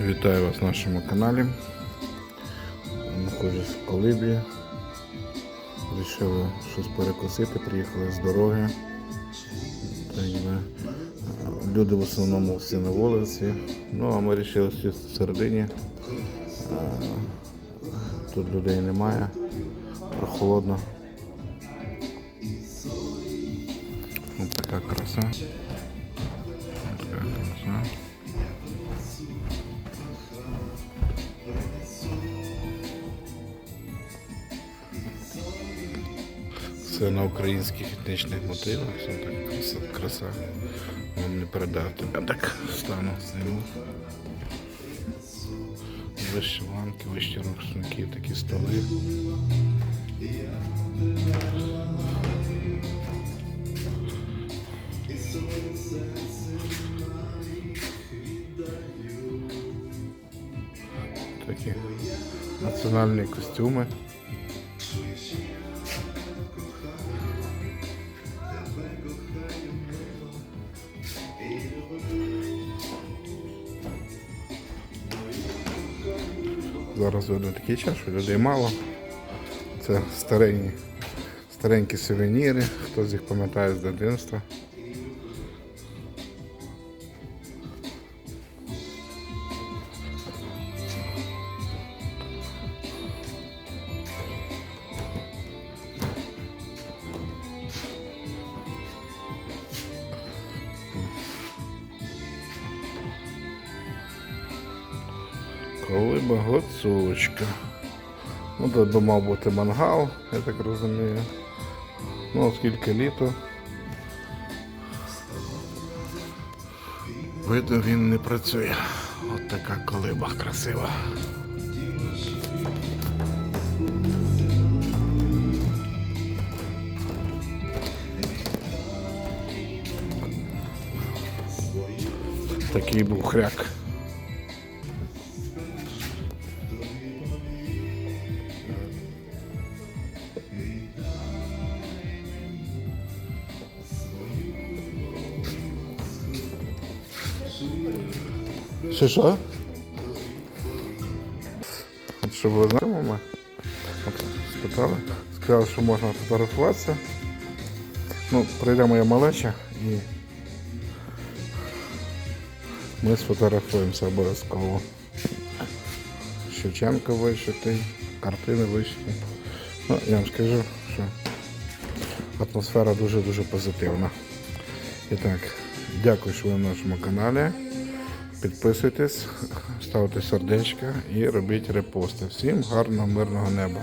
Вітаю вас на нашому каналі. Знаходжусь в Колибі. Вирішили щось перекусити, приїхали з дороги. Е, Люди в основному всі на вулиці. Ну, а ми вирішили сісти всередині. Е, Тут людей немає, прохолодно. Ось така краса. Все на українських етнічних мотивах, все так краса, краса. Вам не передати. Я так стану зніму. Вишиванки, вищі рушники, такі столи. Такі національні костюми. Зараз веду такий час, що людей мало. Це старенькі, старенькі сувеніри, хто з їх пам'ятає з дитинства. Колиба гоцулочка. Ну, тут мав бути мангал, я так розумію. Ну, оскільки літо. Видно, він не працює. От така колиба красива. Такий був хряк. Що що? От Щоб ви знали, ми спитали, сказали, що можна фотографуватися. Ну, прийде моя малеча і ми сфотографуємося обов'язково. Шевченко вишитий, картини вишиті. Ну, я вам скажу, що атмосфера дуже-дуже позитивна. І так, дякую, що ви на нашому каналі. Підписуйтесь, ставте сердечка і робіть репости. Всім гарного, мирного неба.